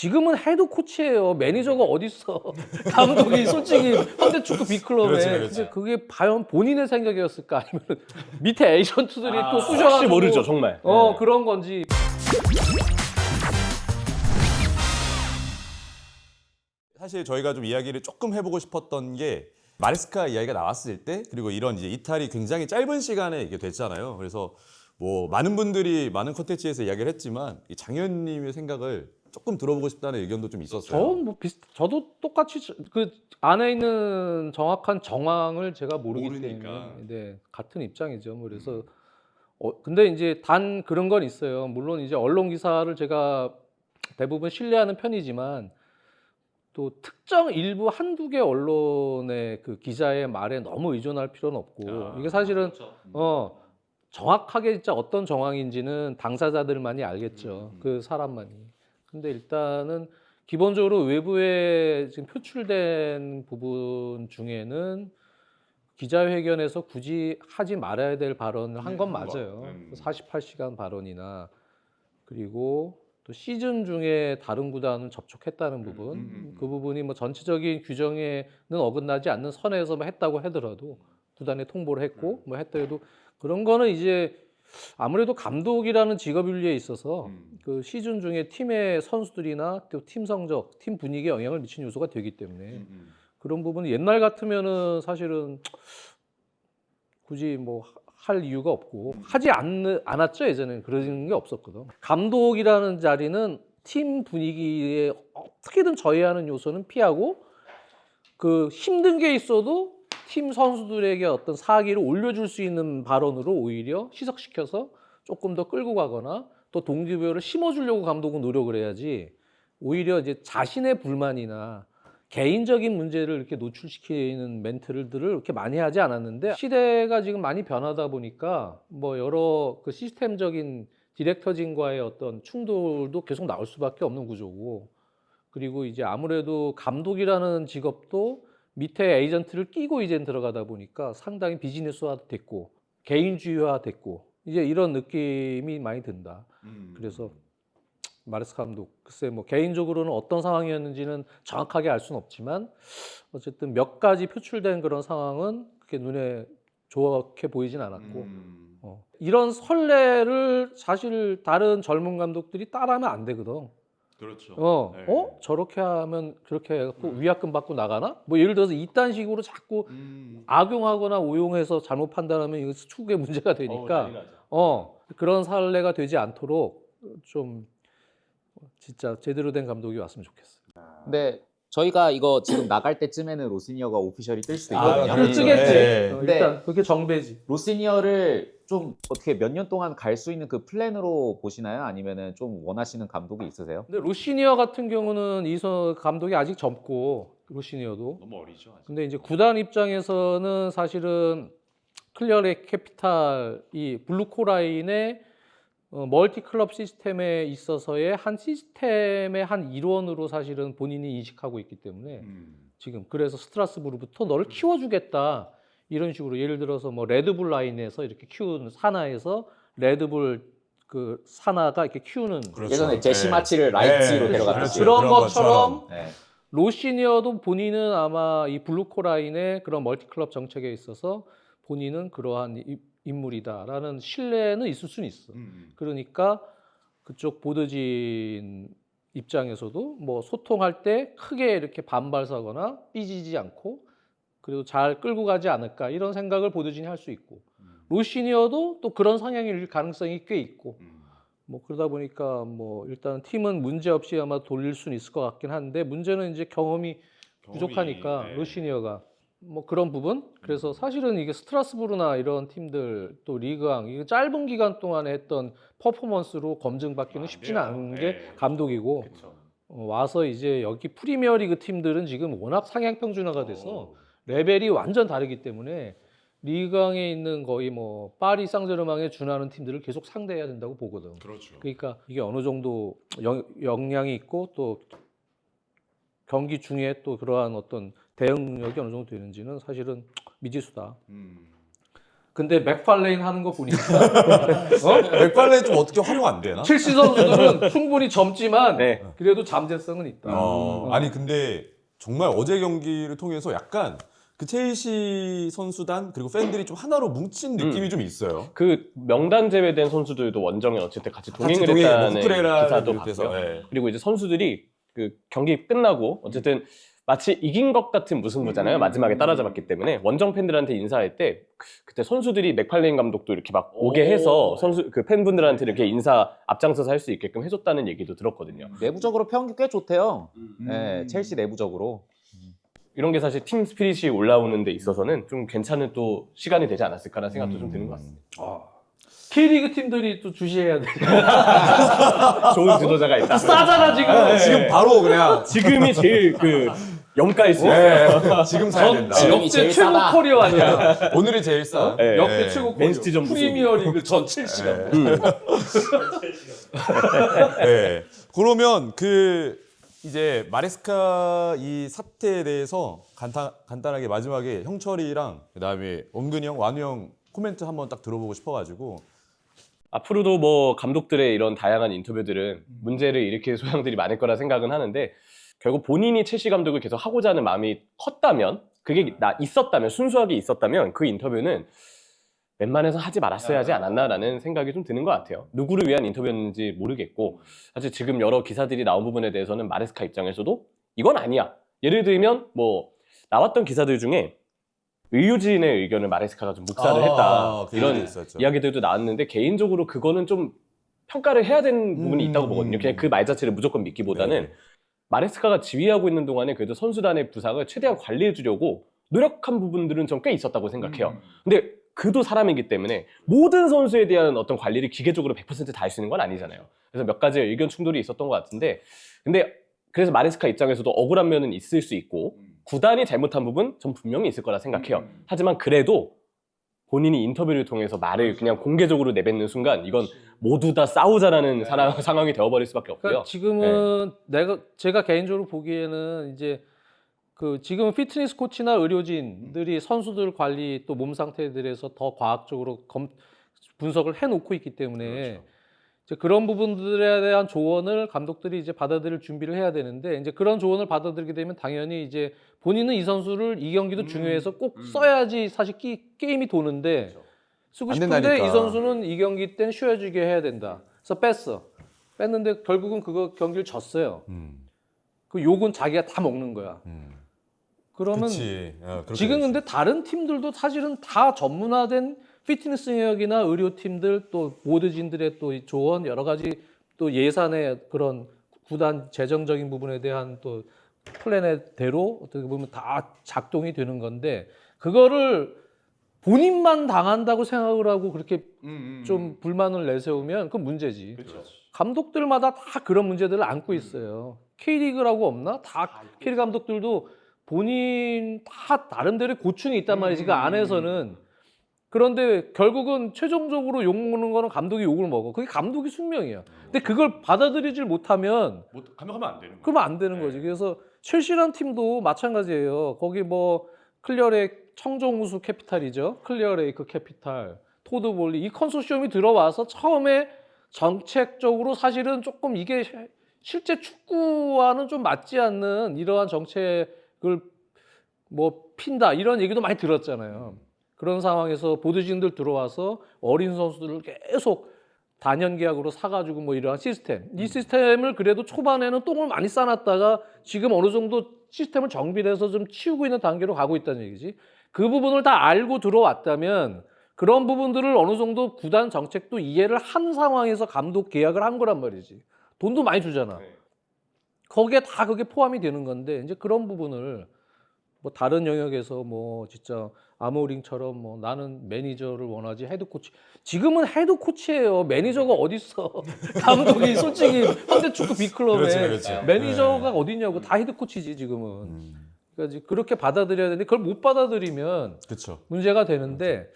지금은 헤드 코치예요. 매니저가 어딨어. 감독이 솔직히 현대 축구 빅클럽에. 그렇지. 근데 그게 과연 본인의 생각이었을까 아니면 밑에 에이전트들이 또 혹시 쑤셔가지고 모르죠 정말. 어 네. 그런 건지 사실 저희가 좀 이야기를 조금 해보고 싶었던 게 마레스카 이야기가 나왔을 때 그리고 이런 이제 이탈이 굉장히 짧은 시간에 이게 됐잖아요. 그래서 뭐 많은 분들이 많은 컨텐츠에서 이야기를 했지만 이 장현님의 생각을 조금 들어보고 싶다는 의견도 좀 있었어요. 저뭐 비슷 저도 똑같이 저- 그 안에 있는 정확한 정황을 제가 모르기 모르니까. 때문에 네, 같은 입장이죠. 뭐 그래서 어 근데 이제 단 그런 건 있어요. 물론 이제 언론 기사를 제가 대부분 신뢰하는 편이지만 또 특정 일부 한두 개 언론의 그 기자의 말에 너무 의존할 필요는 없고 이게 사실은 어 정확하게 진짜 어떤 정황인지는 당사자들만이 알겠죠. 그 사람만이. 근데 일단은 기본적으로 외부에 지금 표출된 부분 중에는 기자회견에서 굳이 하지 말아야 될 발언을 한 건 맞아요. 음. 48시간 발언이나 그리고 또 시즌 중에 다른 구단은 접촉했다는 부분, 음, 음, 음. 그 부분이 뭐 전체적인 규정에는 어긋나지 않는 선에서 뭐 했다고 하더라도 구단에 통보를 했고 뭐 했더라도 그런 거는 이제 아무래도 감독이라는 직업 윤리에 있어서 음. 그 시즌 중에 팀의 선수들이나 또 팀 성적, 팀 분위기에 영향을 미치는 요소가 되기 때문에 음, 음. 그런 부분은 옛날 같으면은 사실은 굳이 뭐 할 이유가 없고 하지 않, 않았죠 예전에는 그런 게 없었거든 감독이라는 자리는 팀 분위기에 어떻게든 저해하는 요소는 피하고 그 힘든 게 있어도 팀 선수들에게 어떤 사기를 올려줄 수 있는 발언으로 오히려 희석시켜서 조금 더 끌고 가거나 또 동기부여를 심어주려고 감독은 노력을 해야지 오히려 이제 자신의 불만이나 개인적인 문제를 이렇게 노출시키는 멘트들을 이렇게 많이 하지 않았는데 시대가 지금 많이 변하다 보니까 뭐 여러 그 시스템적인 디렉터진과의 어떤 충돌도 계속 나올 수밖에 없는 구조고 그리고 이제 아무래도 감독이라는 직업도 밑에 에이전트를 끼고 이제 들어가다 보니까 상당히 비즈니스화 됐고 개인주의화 됐고 이제 이런 느낌이 많이 든다. 음. 그래서 마르스 감독 글쎄 뭐 개인적으로는 어떤 상황이었는지는 정확하게 알 수는 없지만 어쨌든 몇 가지 표출된 그런 상황은 그렇게 눈에 좋게 보이진 않았고 음. 어. 이런 선례를 사실 다른 젊은 감독들이 따라하면 안 되거든. 그렇죠. 어, 네. 어 저렇게 하면 그렇게 해갖고 위약금 받고 나가나? 뭐 예를 들어서 이딴 식으로 자꾸 음. 악용하거나 오용해서 잘못 판단하면 이거 축구의 문제가 되니까 어 그런 사례가 되지 않도록 좀 진짜 제대로 된 감독이 왔으면 좋겠어. 근데 저희가 이거 지금 나갈 때쯤에는 로시니어가 오피셜이 뜰 수도 아, 있거든요. 그렇죠. 뜨겠지. 네. 어, 근데- 일단 그게 정배지. 로시니어를 좀 어떻게 몇 년 동안 갈 수 있는 그 플랜으로 보시나요? 아니면은 좀 원하시는 감독이 있으세요? 근데 로시니어 같은 경우는 이선 감독이 아직 젊고 로시니어도. 너무 어리죠. 아직. 근데 이제 구단 입장에서는 사실은 클리어의 캐피탈 이 블루코라인의 어, 멀티 클럽 시스템에 있어서의 한 시스템의 한 일원으로 사실은 본인이 인식하고 있기 때문에 음. 지금 그래서 스트라스부르부터 너를 키워주겠다 이런 식으로 예를 들어서 뭐 레드불 라인에서 이렇게 키우는 산하에서 레드불 그 산하가 이렇게 키우는 그렇죠. 예전에 제시 네. 마치를 라이츠로 네, 데려갔듯이. 그렇죠. 그런 것처럼 네. 로시니어도 본인은 아마 이 블루코라인의 그런 멀티클럽 정책에 있어서 본인은 그러한 이- 인물이다라는 신뢰는 있을 수는 있어. 음. 그러니까 그쪽 보드진 입장에서도 뭐 소통할 때 크게 이렇게 반발사거나 삐지지 않고 그리고 잘 끌고 가지 않을까 이런 생각을 보드진이 할 수 있고 음. 로시니어도 또 그런 성향일 가능성이 꽤 있고 음. 뭐 그러다 보니까 뭐 일단 팀은 문제 없이 아마 돌릴 수는 있을 것 같긴 한데 문제는 이제 경험이 부족하니까 네. 로시니어가 뭐 그런 부분 그래서 사실은 이게 스트라스부르나 이런 팀들 또 리그왕 이거 짧은 기간 동안에 했던 퍼포먼스로 검증받기는 아, 쉽지는 안 않은. 게 네. 감독이고 그쵸. 어, 와서 이제 여기 프리미어리그 팀들은 지금 워낙 상향 평준화가 돼서 어. 레벨이 완전 다르기 때문에 리그왕에 있는 거의 뭐 파리 상제르맹에 준하는 팀들을 계속 상대해야 된다고 보거든. 그렇죠. 그러니까 이게 어느 정도 영, 역량이 있고 또 경기 중에 또 그러한 어떤 대응 능력이 어느 정도 되는지는 사실은 미지수다. 음. 근데 맥팔레인 하는 거 보니까 어? 맥발레 좀 어떻게 활용 안 되나? 첼시 선수들은 충분히 젊지만 네. 그래도 잠재성은 있다. 어, 아니 근데 정말 어제 경기를 통해서 약간 그 첼시 선수단 그리고 팬들이 좀 하나로 뭉친 느낌이 좀 있어요. 그 명단 제외된 선수들도 원정에 어쨌든 같이 동행을 동행, 뭐 했다는 쿠쿠레라를 기사도 비롯해서, 봤고요. 예. 그리고 이제 선수들이 그 경기 끝나고 어쨌든 마치 이긴 것 같은 무승부잖아요. 마지막에 따라잡았기 때문에 원정 팬들한테 인사할 때 그때 선수들이 맥팔레인 감독도 이렇게 막 오게 해서 선수 그 팬분들한테 이렇게 인사 앞장서서 할 수 있게끔 해줬다는 얘기도 들었거든요. 내부적으로 평이 꽤 좋대요. 네, 첼시 내부적으로. 이런 게 사실 팀 스피릿이 올라오는 데 있어서는 좀 괜찮은 또 시간이 되지 않았을까라는 생각도 좀 드는 것 같습니다. 아. K리그 팀들이 또 주시해야 돼. 좋은 지도자가 있다. 싸잖아 지금. 네. 지금 바로 그냥 지금이 제일 그 염가일 수 있어요. 네, 지금 사야 된다. 지금이 역대 제일 최고 싸다. 커리어 아니야. 오늘이 제일 싸. 네. 역대 네. 최고 커리어. 맨시티 무승부. 프리미어 리그 전 7시간. 네. 그러면 그 이제 마레스카 이 사태에 대해서 간단, 간단하게 마지막에 형철이랑 그다음에 원근이 형, 완우 형 코멘트 한번 딱 들어보고 싶어가지고 앞으로도 뭐 감독들의 이런 다양한 인터뷰들은 문제를 일으킬 소양들이 많을 거라 생각은 하는데 결국 본인이 첼시 감독을 계속 하고자 하는 마음이 컸다면 그게 나 있었다면 순수하게 있었다면 그 인터뷰는 웬만해서 하지 말았어야 하지 않았나라는 생각이 좀 드는 것 같아요. 누구를 위한 인터뷰였는지 모르겠고 사실 지금 여러 기사들이 나온 부분에 대해서는 마레스카 입장에서도 이건 아니야. 예를 들면 뭐 나왔던 기사들 중에 의유진의 의견을 마레스카가 좀 묵살을 아, 했다 그 이런 얘기도 있었죠. 이야기들도 나왔는데 개인적으로 그거는 좀 평가를 해야 되는 부분이 음, 있다고 보거든요. 그냥 그 말 자체를 무조건 믿기보다는 네. 마레스카가 지휘하고 있는 동안에 그래도 선수단의 부상을 최대한 관리해 주려고 노력한 부분들은 좀꽤 있었다고 생각해요. 근데 그도 사람이기 때문에 모든 선수에 대한 어떤 관리를 기계적으로 100%다 할 수 있는 건 아니잖아요. 그래서 몇 가지 의견 충돌이 있었던 것 같은데 근데 그래서 마레스카 입장에서도 억울한 면은 있을 수 있고 구단이 잘못한 부분 전 분명히 있을 거라 생각해요. 하지만 그래도 본인이 인터뷰를 통해서 말을 그냥 공개적으로 내뱉는 순간 이건 모두 다 싸우자라는 상황, 상황이 되어버릴 수밖에 없고요. 그러니까 지금은 내가 제가 개인적으로 보기에는 이제 그 지금 피트니스 코치나 의료진들이 선수들 관리 또 몸 상태에 대해서 더 과학적으로 검, 분석을 해놓고 있기 때문에 이제 그런 부분들에 대한 조언을 감독들이 이제 받아들일 준비를 해야 되는데 이제 그런 조언을 받아들이게 되면 당연히 이제 본인은 이 선수를 이 경기도 중요해서 꼭 써야지 사실 기- 게임이 도는데 쓰고 안 싶은데 된다니까. 이 선수는 이 경기 땐 쉬어주게 해야 된다. 그래서 뺐어. 뺐는데 결국은 그거 경기를 졌어요. 음, 그 욕은 자기가 다 먹는 거야. 음. 그러면. 어, 지금. 근데 다른 팀들도 사실은 다 전문화된 피트니스 영역이나 의료팀들 또 보드진들의 또이 조언 여러 가지 또 예산의 그런 구단 재정적인 부분에 대한 또 플랜의 대로 어떻게 보면 다 작동이 되는 건데 그거를 본인만 당한다고 생각을 하고 그렇게 좀 불만을 내세우면 그건 문제지. 감독들마다 다 그런 문제들을 안고 있어요. K리그라고 없나? 다 K리그 감독들도 본인 다 나름대로 고충이 있단 말이지 그 안에서는 그런데 결국은 최종적으로 욕 먹는 거는 감독이 욕을 먹어. 그게 감독의 숙명이야. 근데 그걸 받아들이질 못하면 못 감독하면 안 되는 거야. 그러면 안 되는 거지. 그래서 첼시란 팀도 마찬가지예요. 거기 뭐 클리어레 청정우수 캐피탈이죠. 클리어레이크 캐피탈, 토드볼리 이 컨소시엄이 들어와서 처음에 정책적으로 사실은 조금 이게 실제 축구와는 좀 맞지 않는 이러한 정책을 뭐 핀다 이런 얘기도 많이 들었잖아요. 그런 상황에서 보드진들 들어와서 어린 선수들을 계속 단연 계약으로 사가지고 뭐 이러한 시스템. 이 시스템을 그래도 초반에는 똥을 많이 싸놨다가 지금 어느 정도 시스템을 정비를 해서 좀 치우고 있는 단계로 가고 있다는 얘기지. 그 부분을 다 알고 들어왔다면 그런 부분들을 어느 정도 구단 정책도 이해를 한 상황에서 감독 계약을 한 거란 말이지. 돈도 많이 주잖아. 네. 거기에 다 그게 포함이 되는 건데 이제 그런 부분을 뭐 다른 영역에서 뭐 진짜 아모링처럼 뭐 나는 매니저를 원하지 헤드 코치. 지금은 헤드 코치예요. 매니저가 어딨어? 감독이 솔직히 현대 축구 빅클럽에 그렇지, 그렇지. 매니저가 어딨냐고. 다 헤드 코치지 지금은. 음, 그러니까 이제 그렇게 받아들여야 되는데 그걸 못 받아들이면 그렇죠. 문제가 되는데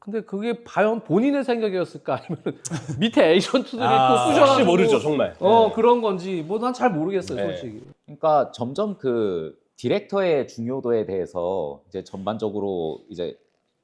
근데 그게 과연 본인의 생각이었을까? 아니면 밑에 에이전트들이 아, 또 쑤셔가지고 혹시 모르죠, 정말. 어 그런 건지 뭐 난 잘 모르겠어요 네. 솔직히. 그러니까 점점 그 디렉터의 중요도에 대해서 이제 전반적으로 이제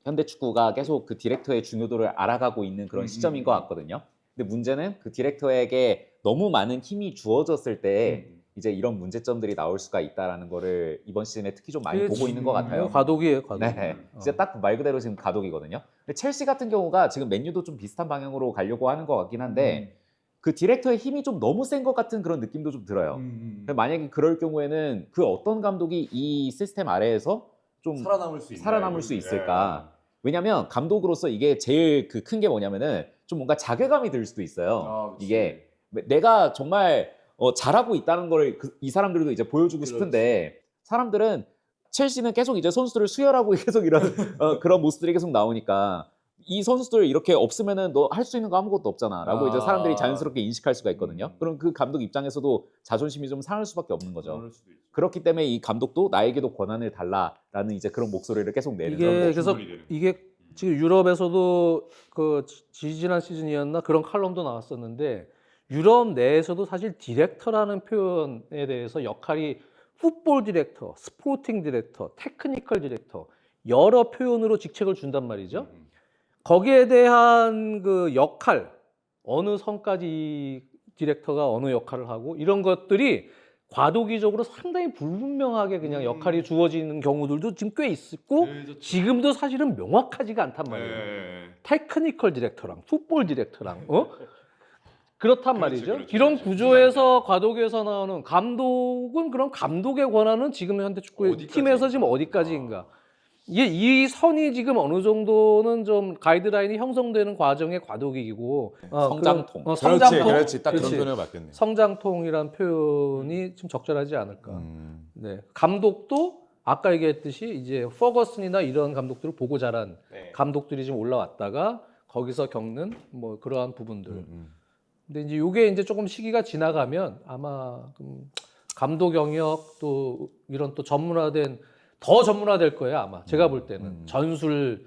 현대 축구가 계속 그 디렉터의 중요도를 알아가고 있는 그런 음, 시점인 음, 것 음. 같거든요. 근데 문제는 그 디렉터에게 너무 많은 힘이 주어졌을 때 음. 이제 이런 문제점들이 나올 수가 있다라는 거를 이번 시즌에 특히 좀 많이 그게 보고 있는 것 같아요. 뭐 과도기예요, 과도기. 네, 어. 진짜 딱 말 그대로 지금 가독이거든요. 근데 첼시 같은 경우가 지금 맨유도 좀 비슷한 방향으로 가려고 하는 것 같긴 한데 그 디렉터의 힘이 좀 너무 센 것 같은 그런 느낌도 좀 들어요. 음. 근데 만약에 그럴 경우에는 그 어떤 감독이 이 시스템 아래에서 좀 살아남을 수 있나, 살아남을 수 있을까? 왜냐면 감독으로서 이게 제일 그 큰 게 뭐냐면은 좀 뭔가 자괴감이 들 수도 있어요. 아. 이게 내가 정말 어, 잘하고 있다는 걸이 사람들도 이제 보여주고 싶은데 사람들은 첼시는 계속 이제 선수들을 수혈하고 계속 이런 어, 그런 모습들이 계속 나오니까 이 선수들 이렇게 없으면은 너 할 수 있는 거 아무것도 없잖아라고 이제 사람들이 아. 자연스럽게 인식할 수가 있거든요. 음. 그럼 그 감독 입장에서도 자존심이 좀 상할 수밖에 없는 거죠. 그렇기 때문에 이 감독도 나에게도 권한을 달라라는 이제 그런 목소리를 계속 내는 이게 그런 그래서 이게 지금 유럽에서도 그 지- 지난 시즌이었나 그런 칼럼도 나왔었는데 유럽 내에서도 사실 디렉터라는 표현에 대해서 역할이 풋볼 디렉터, 스포팅 디렉터, 테크니컬 디렉터 여러 표현으로 직책을 준단 말이죠. 음. 거기에 대한 그 역할 어느 선까지 이 디렉터가 어느 역할을 하고 이런 것들이 과도기적으로 상당히 불분명하게 그냥 음. 역할이 주어지는 경우들도 지금 꽤 있고 네, 지금도 사실은 명확하지가 않단 말이에요. 네. 테크니컬 디렉터랑 풋볼 디렉터랑 어? 그렇단 그렇지, 말이죠. 그렇지, 이런 그렇지. 구조에서 과도기에서 나오는 감독은 그럼 감독의 권한은 지금 현대 축구? 팀에서 지금 어디까지인가? 이게 이 선이 지금 어느 정도는 좀 가이드라인이 형성되는 과정의 과도기이고 어, 성장통. 그런- 어, 그렇지, 성장통. 그렇지. 딱 그런 그렇지. 표현을 맞겠네. 성장통이란 표현이 좀 적절하지 않을까. 음. 네. 감독도 아까 얘기했듯이 이제 퍼거슨이나 이런 감독들을 보고 자란 네. 감독들이 지금 올라왔다가 거기서 겪는 뭐 그러한 부분들. 음, 음. 근데 이제 요게 이제 조금 시기가 지나가면 아마 좀 감독 영역 또 이런 또 전문화된 더 전문화될 거예요 아마 제가 볼 때는 음. 전술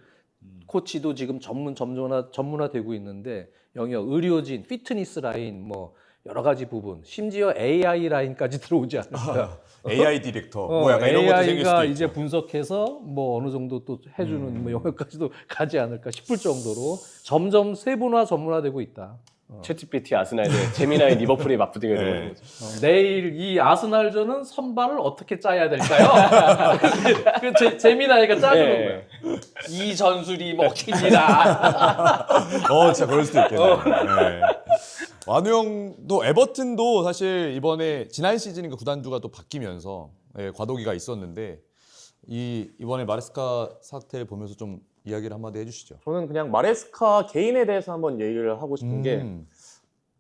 코치도 지금 전문 전문화 전문화 되고 있는데 영역 의료진 피트니스 라인 뭐 여러 가지 부분 심지어 AI 라인까지 들어오지 않을까 AI 디렉터 어, 뭐 약간 이런 것도 생길 수도 AI가. 이제 분석해서 뭐 어느 정도 또 해주는 음. 뭐 영역까지도 가지 않을까 싶을 정도로 점점 세분화 전문화되고 있다. 챗GPT 아스날의 제미나의 리버풀이 맞붙게 되는 네. 거죠. 어, 내일 이 아스날전은 선발을 어떻게 짜야 될까요? 그 제, 재미나이가 짜주는 네. 거예요. 이 전술이 먹힙니다. 어, 진짜 그럴 수도 있겠네요. 네. 완우 형도 에버튼도 사실 이번에 지난 시즌인가 구단주가 또 바뀌면서 예, 과도기가 있었는데 이 이번에 마레스카 사태를 보면서 좀 이야기를 한마디 해주시죠. 저는 그냥 마레스카 개인에 대해서 한번 얘기를 하고 싶은 게 음,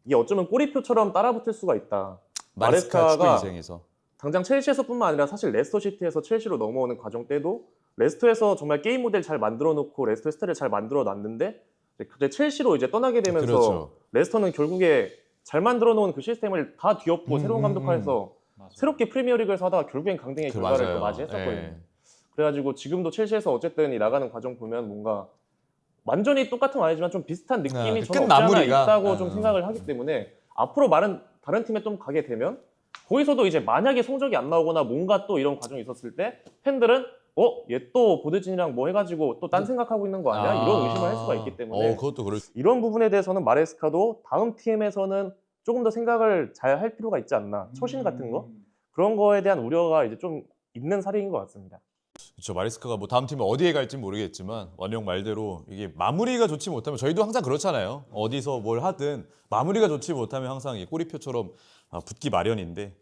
이게 어쩌면 꼬리표처럼 따라붙을 수가 있다. 마레스카 축구 마레스카가 인생에서 당장 첼시에서뿐만 아니라 사실 레스터 시티에서 첼시로 넘어오는 과정 때도 레스터에서 정말 게임 모델 잘 만들어 놓고 레스터 스타일을 잘 만들어 놨는데 이제 그때 첼시로 이제 떠나게 되면서 그렇죠. 레스터는 결국에 잘 만들어 놓은 그 시스템을 다 뒤엎고 음, 새로운 음, 감독하에서 새롭게 프리미어리그에서 하다가 결국엔 강등의 그 결과를 맞아요. 맞이했었거든요. 예. 그래가지고 지금도 첼시에서 어쨌든 이 나가는 과정 보면 뭔가 완전히 똑같은 건 아니지만 좀 비슷한 느낌이 아, 그 저는 없지 않아. 있다고 좀 아. 생각을 하기 때문에 앞으로 많은 다른 팀에 좀 가게 되면 거기서도 이제 만약에 성적이 안 나오거나 뭔가 또 이런 과정이 있었을 때 팬들은 어? 얘 또 보드진이랑 뭐 해가지고 또 딴 생각하고 있는 거 아니야? 이런 의심을 할 수가 있기 때문에 어, 그것도 그럴 수. 이런 부분에 대해서는 마레스카도 다음 팀에서는 조금 더 생각을 잘 할 필요가 있지 않나 처신 같은 거 그런 거에 대한 우려가 이제 좀 있는 사례인 것 같습니다. 그렇죠. 마레스카가 뭐 다음 팀에 어디에 갈지 모르겠지만 완영 말대로 이게 마무리가 좋지 못하면 저희도 항상 그렇잖아요. 어디서 뭘 하든 마무리가 좋지 못하면 항상 이 꼬리표처럼 아, 붙기 마련인데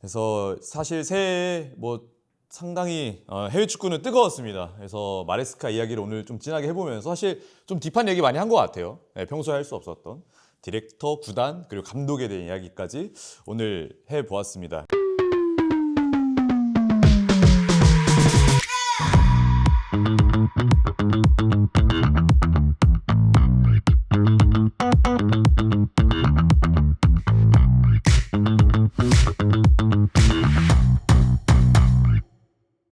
그래서 사실 새해 뭐 상당히 어, 해외 축구는 뜨거웠습니다. 그래서 마레스카 이야기를 오늘 좀 진하게 해보면서 사실 좀 딥한 얘기 많이 한 것 같아요. 네, 평소에 할 수 없었던 디렉터, 구단 그리고 감독에 대한 이야기까지 오늘 해보았습니다.